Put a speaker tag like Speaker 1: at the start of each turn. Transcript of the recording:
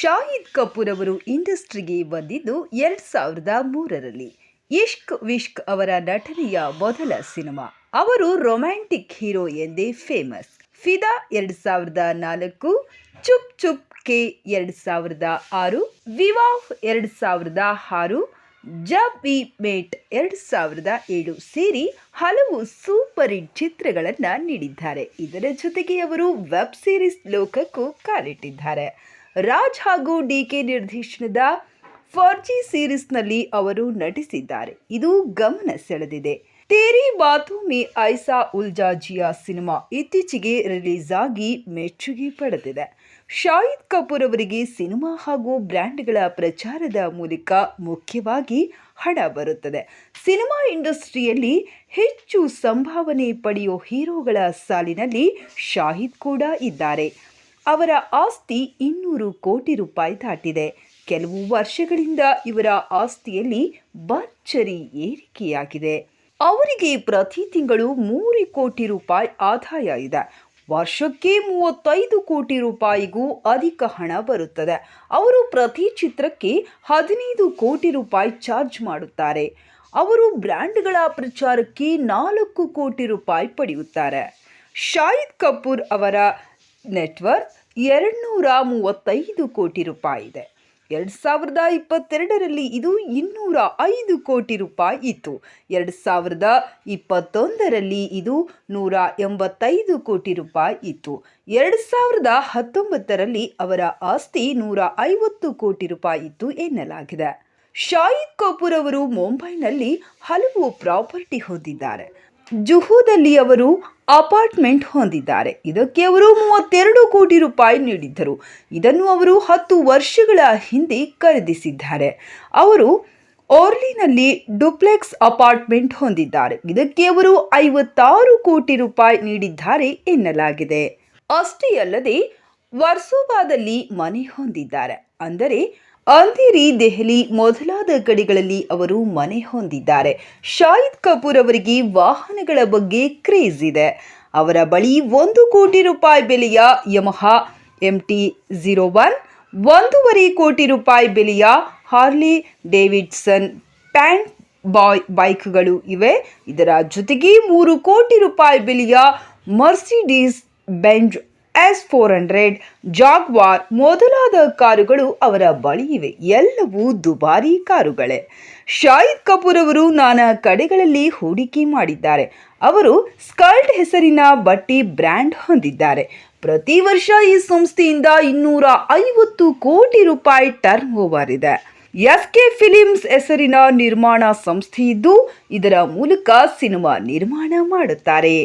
Speaker 1: ಶಾಹಿದ್ ಕಪೂರ್ ಅವರು ಇಂಡಸ್ಟ್ರಿಗೆ ಬಂದಿದ್ದು ಎರಡ್ ಸಾವಿರದ ಮೂರರಲ್ಲಿ. ಇಷ್ಕ್ ವಿಷ್ಕ್ ಅವರ ನಟನೆಯ ಮೊದಲ ಸಿನಿಮಾ. ಅವರು ರೊಮ್ಯಾಂಟಿಕ್ ಹೀರೋ ಎಂದೇ ಫೇಮಸ್. ಫಿದಾ ಎರಡ್ ಸಾವಿರದ ನಾಲ್ಕು, ಚುಪ್ ಚುಪ್ ಕೆ ಎರಡ್ ಸಾವಿರದ ಆರು, ವಿವಾಹ್ ಎರಡ್ ಸಾವಿರದ ಆರು, ಜಬ್ ಇ ಮೇಟ್ ಎರಡು ಸಾವಿರದ ಏಳು ಸೇರಿ ಹಲವು ಸೂಪರ್ ಹಿಟ್ ಚಿತ್ರಗಳನ್ನು ನೀಡಿದ್ದಾರೆ. ಇದರ ಜೊತೆಗೆ ಅವರು ವೆಬ್ ಸೀರೀಸ್ ಲೋಕಕ್ಕೂ ಕಾಲಿಟ್ಟಿದ್ದಾರೆ. ರಾಜ್ ಹಾಗೂ ಡಿ ಕೆ ನಿರ್ದೇಶನದ ಫಾರ್ಜಿ ಸೀರೀಸ್ನಲ್ಲಿ ಅವರು ನಟಿಸಿದ್ದಾರೆ. ಇದು ಗಮನ ಸೆಳೆದಿದೆ. ತೇರಿ ಬಾತು ಮಿ ಐಸಾ ಉಲ್ಜಾ ಜಿಯಾ ಸಿನಿಮಾ ಇತ್ತೀಚೆಗೆ ರಿಲೀಸ್ ಆಗಿ ಮೆಚ್ಚುಗೆ ಪಡೆದಿದೆ. ಶಾಹಿದ್ ಕಪೂರ್ ಅವರಿಗೆ ಸಿನಿಮಾ ಹಾಗೂ ಬ್ರ್ಯಾಂಡ್ಗಳ ಪ್ರಚಾರದ ಮೂಲಕ ಮುಖ್ಯವಾಗಿ ಹಣ ಬರುತ್ತದೆ. ಸಿನಿಮಾ ಇಂಡಸ್ಟ್ರಿಯಲ್ಲಿ ಹೆಚ್ಚು ಸಂಭಾವನೆ ಪಡೆಯೋ ಹೀರೋಗಳ ಸಾಲಿನಲ್ಲಿ ಶಾಹಿದ್ ಕೂಡ ಇದ್ದಾರೆ. ಅವರ ಆಸ್ತಿ ಇನ್ನೂರು ಕೋಟಿ ರೂಪಾಯಿ ದಾಟಿದೆ. ಕೆಲವು ವರ್ಷಗಳಿಂದ ಇವರ ಆಸ್ತಿಯಲ್ಲಿ ಭರ್ಜರಿ ಏರಿಕೆಯಾಗಿದೆ. ಅವರಿಗೆ ಪ್ರತಿ ತಿಂಗಳು ಮೂರು ಕೋಟಿ ರೂಪಾಯಿ ಆದಾಯ ಇದೆ. ವರ್ಷಕ್ಕೆ ಮೂವತ್ತೈದು ಕೋಟಿ ರೂಪಾಯಿಗೂ ಅಧಿಕ ಹಣ ಬರುತ್ತದೆ. ಅವರು ಪ್ರತಿ ಚಿತ್ರಕ್ಕೆ ಹದಿನೈದು ಕೋಟಿ ರೂಪಾಯಿ ಚಾರ್ಜ್ ಮಾಡುತ್ತಾರೆ. ಅವರು ಬ್ರ್ಯಾಂಡ್ಗಳ ಪ್ರಚಾರಕ್ಕೆ ನಾಲ್ಕು ಕೋಟಿ ರೂಪಾಯಿ ಪಡೆಯುತ್ತಾರೆ. ಶಾಹಿದ್ ಕಪೂರ್ ಅವರ ನೆಟ್ವರ್ಕ್ ಎರಡುನೂರ ಮೂವತ್ತೈದು ಕೋಟಿ ರೂಪಾಯಿ ಇದೆ. ಎರಡು ಸಾವಿರದ ಇಪ್ಪತ್ತೆರಡರಲ್ಲಿ ಇದು ಇನ್ನೂರ ಐದು ಕೋಟಿ ರೂಪಾಯಿ ಇತ್ತು. ಎರಡು ಸಾವಿರದ ಇಪ್ಪತ್ತೊಂದರಲ್ಲಿ ಇದು ನೂರ ಎಂಬತ್ತೈದು ಕೋಟಿ ರೂಪಾಯಿ ಇತ್ತು. ಎರಡು ಸಾವಿರದ ಹತ್ತೊಂಬತ್ತರಲ್ಲಿ ಅವರ ಆಸ್ತಿ ನೂರ ಐವತ್ತು ಕೋಟಿ ರೂಪಾಯಿ ಇತ್ತು ಎನ್ನಲಾಗಿದೆ. ಶಾಹಿದ್ ಕಪೂರ್ ಅವರು ಮುಂಬೈನಲ್ಲಿ ಹಲವು ಪ್ರಾಪರ್ಟಿ ಹೊಂದಿದ್ದಾರೆ. ಜುಹುದಲ್ಲಿ ಅವರು ಅಪಾರ್ಟ್ಮೆಂಟ್ ಹೊಂದಿದ್ದಾರೆ. ಇದಕ್ಕೆ ಅವರು ಮೂವತ್ತೆರಡು ಕೋಟಿ ರೂಪಾಯಿ ನೀಡಿದ್ದರು. ಇದನ್ನು ಅವರು ಹತ್ತು ವರ್ಷಗಳ ಹಿಂದೆ ಖರೀದಿಸಿದ್ದಾರೆ. ಅವರು ಓರ್ಲಿನಲ್ಲಿ ಡುಪ್ಲೆಕ್ಸ್ ಅಪಾರ್ಟ್ಮೆಂಟ್ ಹೊಂದಿದ್ದಾರೆ. ಇದಕ್ಕೆ ಅವರು ಐವತ್ತಾರು ಕೋಟಿ ರೂಪಾಯಿ ನೀಡಿದ್ದಾರೆ ಎನ್ನಲಾಗಿದೆ. ಅಷ್ಟೇ ಅಲ್ಲದೆ ವರ್ಸೋಬಾದಲ್ಲಿ ಮನೆ ಹೊಂದಿದ್ದಾರೆ. ಅಂದರೆ ಅಂಧೇರಿ ದೆಹಲಿ ಮೊದಲಾದ ಕಡೆಗಳಲ್ಲಿ ಅವರು ಮನೆ ಹೊಂದಿದ್ದಾರೆ. ಶಾಹಿದ್ ಕಪೂರ್ ಅವರಿಗೆ ವಾಹನಗಳ ಬಗ್ಗೆ ಕ್ರೇಜ್ ಇದೆ. ಅವರ ಬಳಿ ಒಂದು ಕೋಟಿ ರೂಪಾಯಿ ಬೆಲೆಯ Yamaha M T zero one ಒಂದೂವರೆ ಕೋಟಿ ರೂಪಾಯಿ ಬೆಲೆಯ ಹಾರ್ಲಿ ಡೇವಿಡ್ಸನ್ ಪ್ಯಾಂಟ್ ಬಾಯ್, ಬೈಕ್ಗಳು ಇವೆ. ಇದರ ಜೊತೆಗೆ ಮೂರು ಕೋಟಿ ರೂಪಾಯಿ ಬೆಲೆಯ Mercedes Benz S four hundred Jaguar ಮೊದಲಾದ ಕಾರುಗಳು ಅವರ ಬಳಿ ಇವೆ. ಎಲ್ಲವೂ ದುಬಾರಿ ಕಾರುಗಳೇ. ಶಾಹಿದ್ ಕಪೂರ್ ಅವರು ನಾನಾ ಕಡೆಗಳಲ್ಲಿ ಹೂಡಿಕೆ ಮಾಡಿದ್ದಾರೆ. ಅವರು ಸ್ಕಲ್ಟ್ ಹೆಸರಿನ ಬಟ್ಟಿ ಬ್ರ್ಯಾಂಡ್ ಹೊಂದಿದ್ದಾರೆ. ಪ್ರತಿ ವರ್ಷ ಈ ಸಂಸ್ಥೆಯಿಂದ ಇನ್ನೂರ ಐವತ್ತು ಕೋಟಿ ರೂಪಾಯಿ ಟರ್ನ್ ಓವರ್ ಇದೆ. ಎಸ್ ಕೆ ಫಿಲಿಮ್ಸ್ ಹೆಸರಿನ ನಿರ್ಮಾಣ ಸಂಸ್ಥೆಯಿದ್ದು, ಇದರ ಮೂಲಕ ಸಿನಿಮಾ ನಿರ್ಮಾಣ ಮಾಡುತ್ತಾರೆ.